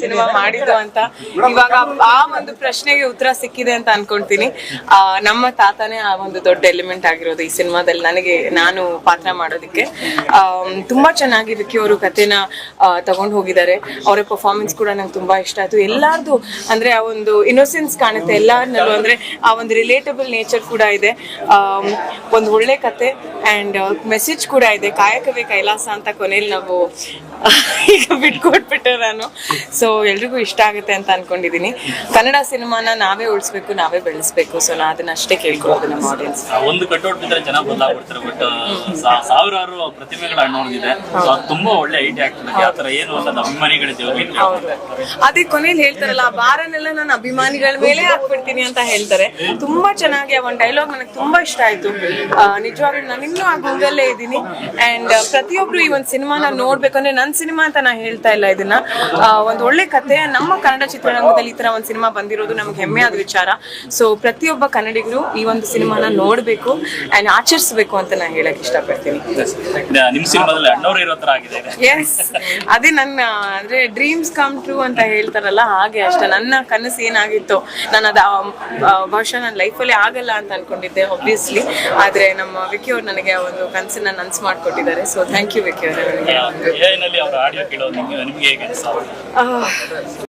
Cinema ಮಾಡಿದ್ದು ಅಂತ. ಇವಾಗ ಆ ಒಂದು ಪ್ರಶ್ನೆಗೆ ಉತ್ತರ ಸಿಕ್ಕಿದೆ ಅಂತ ಅನ್ಕೊಂತೀನಿ. ಆ, ನಮ್ಮ ತಾತನೇ ಆ ಒಂದು ದೊಡ್ಡ ಎಲಿಮೆಂಟ್ ಆಗಿರೋದು ಈ ಸಿನಿಮಾದಲ್ಲಿ ನನಗೆ ನಾನು ಪಾತ್ರ ಮಾಡೋದಕ್ಕೆ. ಆಮ್, ತುಂಬಾ ಚೆನ್ನಾಗಿ ವಿಕ್ಕಿ ಅವರು ಕಥೆನ ತಗೊಂಡು ಹೋಗಿದ್ದಾರೆ. ಅವರ ಪರ್ಫಾರ್ಮೆನ್ಸ್ ಕೂಡ ನಂಗೆ ತುಂಬಾ ಇಷ್ಟ ಆಯ್ತು. ಎಲ್ಲಾರ್ದು ಅಂದ್ರೆ ಆ ಒಂದು ಇನ್ನೋಸೆನ್ಸ್ ಕಾಣುತ್ತೆ ಎಲ್ಲಾರ್ನಲ್ಲೂ. ಅಂದ್ರೆ ಆ ಒಂದು ರಿಲೇಟಬಲ್ ನೇಚರ್ ಕೂಡ ಇದೆ. ಒಂದು ಒಳ್ಳೆ ಕತೆ ಅಂಡ್ ಮೆಸೇಜ್ ಕೂಡ ಇದೆ. ಕಾಯಕವೇ ಕೈಲಾಸ ಅಂತ ಕೊನೆಯಲ್ಲಿ ನಾವು ಈಗ ಬಿಟ್ಕೊಟ್ಬಿಟ್ಟೆ ನಾನು. ಸೊ ಎಲ್ರಿಗೂ ಇಷ್ಟ ಆಗುತ್ತೆ ಅಂತ ಅನ್ಕೊಂಡಿದೀನಿ. ಕನ್ನಡ ಸಿನಿಮಾನ ನಾವೇ ಉಳಿಸ್ಬೇಕು ನಾವೇ ಬೆಳೆಸ್ಬೇಕು. ಸೊ ನಾ ಅದನ್ನ ಅಷ್ಟೇ ಕೇಳ್ಕೊಳ್ಳೋದು ನಮ್ಮ ಆಡಿಯನ್ಸ್ ಒಂದು ಕಟ್ಔಟ್ ಜನ ಬದಲಾಗ್ಬಿಡ್ತಾರೆ ಬಟ್ ಸಾವಿರಾರು ಪ್ರತಿಮೆಗಳ ಸೊ ತುಂಬಾ ಒಳ್ಳೆ ಐಡಿಯಾ ಆಗ್ತದೆ. ಆ ತರ ಏನು ಅಂತ ಅಭಿಮಾನಿಗಳ ಅದೇ ಕೊನೆಯಲ್ಲಿ ಹೇಳ್ತಾರಲ್ಲ ಆ ಬಾರನ್ನೆಲ್ಲ ನಾನು ಅಭಿಮಾನಿಗಳ ಮೇಲೆ ಹಾಕ್ಬಿಡ್ತೀನಿ ಅಂತ ಹೇಳ್ತಾರೆ. ತುಂಬಾ ಚೆನ್ನಾಗಿ ಆ ಒಂದು ಡೈಲಾಗ್ ನನಗೆ ತುಂಬಾ ಇಷ್ಟ ಆಯ್ತು. ನಿಜವಾಗ್ಲೂ ನಾನು ಇನ್ನೂ ಆ ಗೂಗಲ್ಲೇ ಇದ್ದೀನಿ. ಅಂಡ್ ಪ್ರತಿಯೊಬ್ರು ಈ ಒಂದು ಸಿನಿಮಾನ ನೋಡ್ಬೇಕು. ಅಂದ್ರೆ ನನ್ನ ಸಿನಿಮಾ ಅಂತ ನಾ ಹೇಳ್ತಾ ಇಲ್ಲ ಇದನ್ನ. ಆ, ಒಂದು ಒಳ್ಳೆ ಕತೆ. ನಮ್ಮ ಕನ್ನಡ ಚಿತ್ರರಂಗದಲ್ಲಿ ಈ ತರ ಒಂದು ಸಿನಿಮಾ ಬಂದಿರೋದು ನಮ್ಗೆ ಹೆಮ್ಮೆ ಆದ ವಿಚಾರ. ಸೊ ಪ್ರತಿಯೊಬ್ಬ ಕನ್ನಡಿಗರು ಈ ಒಂದು ಸಿನಿಮಾನ ನೋಡ್ಬೇಕು ಅಂಡ್ ಆಚರಿಸಬೇಕು ಅಂತ ನಾನು ಹೇಳಕ್ ಇಷ್ಟಪಡ್ತೀನಿ. ನಿಮ್ಮ ಸಿನಿಮಾದಲ್ಲಿ ಅಣ್ಣವ್ರು ಇರೋ ತರ ಆಗಿದೆ ಎಸ್ ಅದೇ ನನ್ನ ಅಂದ್ರೆ ಡ್ರೀಮ್ಸ್ ಕಮ್ ಟ್ರೂ ಅಂತ ಹೇಳ್ತಾರಲ್ಲ ಹಾಗೆ ಅಷ್ಟೇ. ನನ್ನ ಕನಸು ಏನಾಗಿತ್ತು ನಾನು ಅದ ಬಹುಶಃ ನನ್ನ ಲೈಫಲ್ಲಿ ಆಗಲ್ಲ ಅಂತ ಅನ್ಕೊಂಡಿದ್ದೆ ಒಬ್ವಿಯಸ್ಲಿ ಆದ್ರೆ ನಮ್ಮ ವಿಕಿ ಅವ್ರು ನನಗೆ ಆ ಒಂದು ಕನಸನ್ನ ನನ್ಸ್ ಮಾಡ್ಕೊಟ್ಟಿದ್ದಾರೆ. ಸೊ ಥ್ಯಾಂಕ್ ಯು ವಿಕಿ ಅವರೇ Ugh.